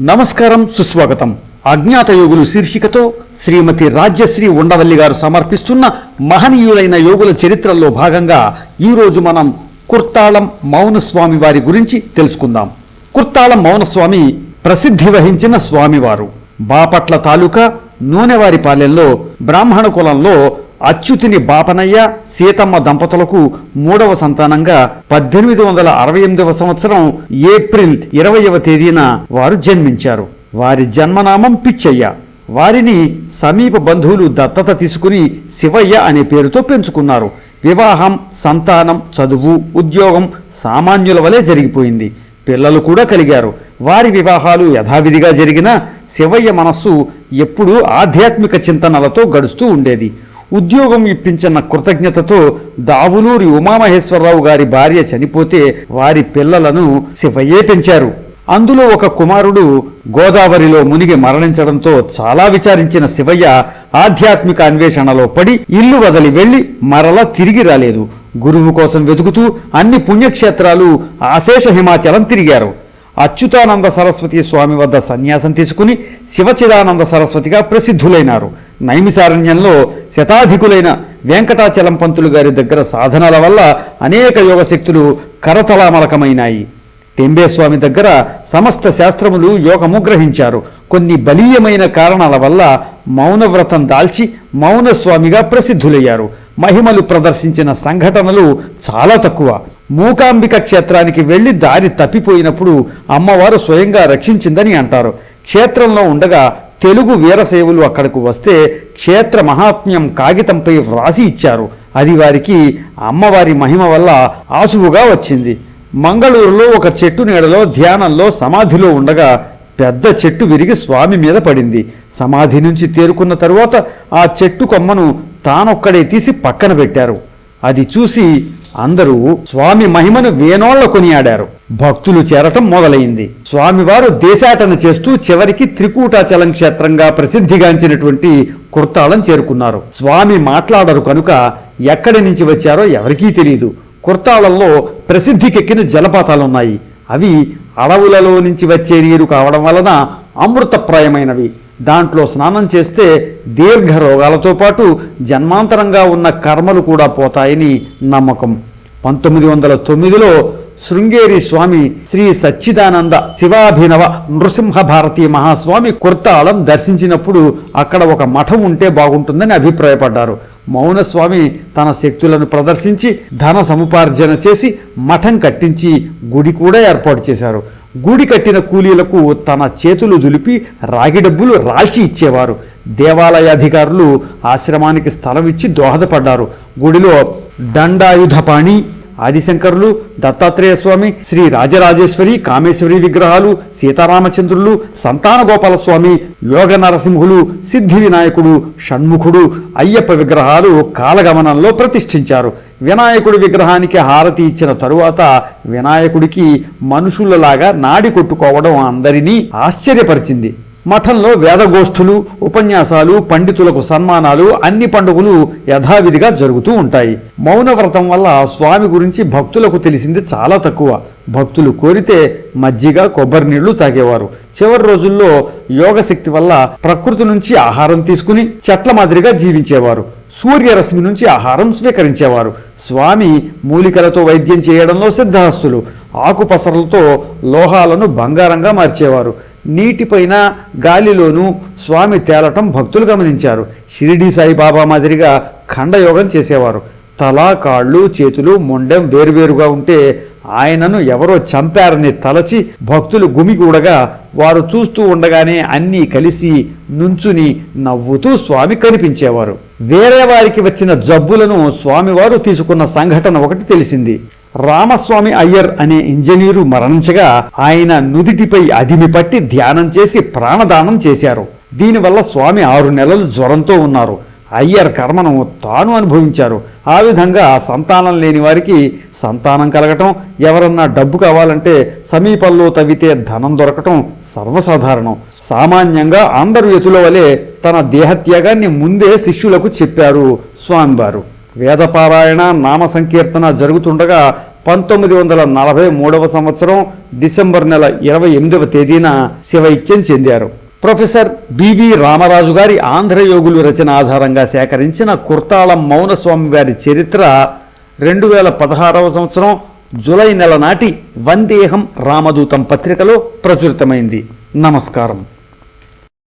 నమస్కారం సుస్వాగతం. అజ్ఞాత యోగులు శీర్షికతో శ్రీమతి రాజ్యశ్రీ ఉండవల్లి గారు సమర్పిస్తున్న మహనీయులైన యోగుల చరిత్రలో భాగంగా ఈ రోజు మనం కుర్తాళం మౌనస్వామి వారి గురించి తెలుసుకుందాం. కుర్తాళం మౌనస్వామి ప్రసిద్ధి వహించిన స్వామివారు. బాపట్ల తాలూకా నూనెవారిపాలెంలో బ్రాహ్మణ కులంలో అచ్యుతిని బాపనయ్య సీతమ్మ దంపతులకు మూడవ సంతానంగా పద్దెనిమిది వందల అరవై ఎనిమిదవ సంవత్సరం ఏప్రిల్ ఇరవయవ తేదీన వారు జన్మించారు. వారి జన్మనామం పిచ్చయ్య. వారిని సమీప బంధువులు దత్తత తీసుకుని శివయ్య అనే పేరుతో పెంచుకున్నారు. వివాహం సంతానం చదువు ఉద్యోగం సామాన్యుల వలె జరిగిపోయింది. పిల్లలు కూడా కలిగారు. వారి వివాహాలు యథావిధిగా జరిగినా శివయ్య మనస్సు ఎప్పుడూ ఆధ్యాత్మిక చింతనలతో గడుస్తూ ఉండేది. ఉద్యోగం ఇప్పించిన కృతజ్ఞతతో దావులూరి ఉమామహేశ్వరరావు గారి భార్య చనిపోతే వారి పిల్లలను శివయ్యే పెంచారు. అందులో ఒక కుమారుడు గోదావరిలో మునిగి మరణించడంతో చాలా విచారించిన శివయ్య ఆధ్యాత్మిక అన్వేషణలో పడి ఇల్లు వదిలి వెళ్ళి మరలా తిరిగి రాలేదు. గురువు కోసం వెతుకుతూ అన్ని పుణ్యక్షేత్రాలు ఆశేష హిమాచలం తిరిగారు. అచ్యుతానంద సరస్వతి స్వామి వద్ద సన్యాసం తీసుకుని శివచిదానంద సరస్వతిగా ప్రసిద్ధులైనారు. నైమిసారణ్యంలో శతాధికులైన వెంకటాచలం పంతులు గారి దగ్గర సాధనల వల్ల అనేక యోగశక్తులు కరతలామలకమైనాయి. టెంబేస్వామి దగ్గర సమస్త శాస్త్రములు యోగము గ్రహించారు. కొన్ని బలీయమైన కారణాల వల్ల మౌనవ్రతం దాల్చి మౌనస్వామిగా ప్రసిద్ధులయ్యారు. మహిమలు ప్రదర్శించిన సంఘటనలు చాలా తక్కువ. మూకాంబిక క్షేత్రానికి వెళ్ళి దారి తప్పిపోయినప్పుడు అమ్మవారు స్వయంగా రక్షించిందని అంటారు. క్షేత్రంలో ఉండగా తెలుగు వీరసేవులు అక్కడకు వస్తే క్షేత్ర మహాత్మ్యం కాగితంపై వ్రాసి ఇచ్చారు. అది వారికి అమ్మవారి మహిమ వల్ల ఆసువుగా వచ్చింది. మంగళూరులో ఒక చెట్టు నీడలో ధ్యానంలో సమాధిలో ఉండగా పెద్ద చెట్టు విరిగి స్వామి మీద పడింది. సమాధి నుంచి తేరుకున్న తరువాత ఆ చెట్టు కొమ్మను తానొక్కడే తీసి పక్కన పెట్టారు. అది చూసి అందరూ స్వామి మహిమను వేనోళ్ళ కొనియాడారు. భక్తులు చేరటం మొదలైంది. స్వామివారు దేశాటన చేస్తూ చివరికి త్రికూటాచలం క్షేత్రంగా ప్రసిద్ధిగాంచినటువంటి కుర్తాళం చేరుకున్నారు. స్వామి మాట్లాడరు కనుక ఎక్కడి నుంచి వచ్చారో ఎవరికీ తెలియదు కుర్తాళంలో ప్రసిద్ధికెక్కిన జలపాతాలున్నాయి. అవి అడవులలో నుంచి వచ్చే నీరు కావడం వలన అమృతప్రాయమైనవి. దాంట్లో స్నానం చేస్తే దీర్ఘ రోగాలతో పాటు జన్మాంతరంగా ఉన్న కర్మలు కూడా పోతాయని నమ్మకం. పంతొమ్మిది వందల తొమ్మిదిలో శృంగేరి స్వామి శ్రీ సచ్చిదానంద శివాభినవ నృసింహ భారతీ మహాస్వామి కుర్తాళం దర్శించినప్పుడు అక్కడ ఒక మఠం ఉంటే బాగుంటుందని అభిప్రాయపడ్డారు. మౌనస్వామి తన శక్తులను ప్రదర్శించి ధన సముపార్జన చేసి మఠం కట్టించి గుడి కూడా ఏర్పాటు చేశారు. గుడి కట్టిన కూలీలకు తన చేతులు దులిపి రాగి డబ్బులు రాల్చి ఇచ్చేవారు. దేవాలయ అధికారులు ఆశ్రమానికి స్థలం ఇచ్చి దోహదపడ్డారు. గుడిలో దండాయుధపాణి ఆదిశంకరులు దత్తాత్రేయ స్వామి శ్రీ రాజరాజేశ్వరి కామేశ్వరి విగ్రహాలు సీతారామచంద్రులు సంతాన గోపాలస్వామి యోగ నరసింహులు సిద్ధి వినాయకుడు షణ్ముఖుడు అయ్యప్ప విగ్రహాలు కాలగమనంలో ప్రతిష్ఠించారు. వినాయకుడి విగ్రహానికి హారతి ఇచ్చిన తరువాత వినాయకుడికి మనుషులలాగా నాడి కొట్టుకోవడం అందరినీ ఆశ్చర్యపరిచింది. మఠంలో వేదగోష్ఠులు ఉపన్యాసాలు పండితులకు సన్మానాలు అన్ని పండుగలు యథావిధిగా జరుగుతూ ఉంటాయి. మౌనవ్రతం వల్ల స్వామి గురించి భక్తులకు తెలిసింది చాలా తక్కువ. భక్తులు కోరితే మజ్జిగ కొబ్బరి నీళ్ళు తాగేవారు. చివరి రోజుల్లో యోగశక్తి వల్ల ప్రకృతి నుంచి ఆహారం తీసుకుని చెట్ల మాదిరిగా జీవించేవారు. సూర్యరశ్మి నుంచి ఆహారం స్వీకరించేవారు. స్వామి మూలికలతో వైద్యం చేయడంలో సిద్ధహస్తులు. ఆకుపసరలతో లోహాలను బంగారంగా మార్చేవారు. నీటిపైన గాలిలోనూ స్వామి తేలటం భక్తులు గమనించారు. షిరిడి సాయిబాబా మాదిరిగా ఖండయోగం చేసేవారు. తల కాళ్ళు చేతులు మొండెం వేరువేరుగా ఉంటే ఆయనను ఎవరో చంపారని తలచి భక్తులు గుమిగూడగా వారు చూస్తూ ఉండగానే అన్నీ కలిసి నుంచుని నవ్వుతూ స్వామి కనిపించేవారు. వేరే వారికి వచ్చిన జబ్బులను స్వామివారు తీసుకున్న సంఘటన ఒకటి తెలిసింది. రామస్వామి అయ్యర్ అనే ఇంజనీరు మరణించగా ఆయన నుదిటిపై అదిమి పట్టి ధ్యానం చేసి ప్రాణదానం చేశారు. దీనివల్ల స్వామి ఆరు నెలలు జ్వరంతో ఉన్నారు. అయ్యర్ కర్మను తాను అనుభవించారు. ఆ విధంగా సంతానం లేని వారికి సంతానం కలగటం ఎవరన్నా డబ్బు కావాలంటే సమీపంలో తవ్వితే ధనం దొరకటం సర్వసాధారణం. సామాన్యంగా అందరు ఎతుల వలె తన దేహత్యాగాన్ని ముందే శిష్యులకు చెప్పారు స్వామివారు. వేదపారాయణ నామ సంకీర్తన జరుగుతుండగా పంతొమ్మిది వందల నలభై మూడవ సంవత్సరం డిసెంబర్ నెల ఇరవై ఎనిమిదవ తేదీన శివైక్యం చెందారు. ప్రొఫెసర్ బివి రామరాజు గారి ఆంధ్రయోగులు రచన ఆధారంగా సేకరించిన కుర్తాళం మౌనస్వామి వారి చరిత్ర రెండు వేల పదహారవ సంవత్సరం జులై నెల నాటి వందేహం రామదూతం పత్రికలో ప్రచురితమైంది. నమస్కారం.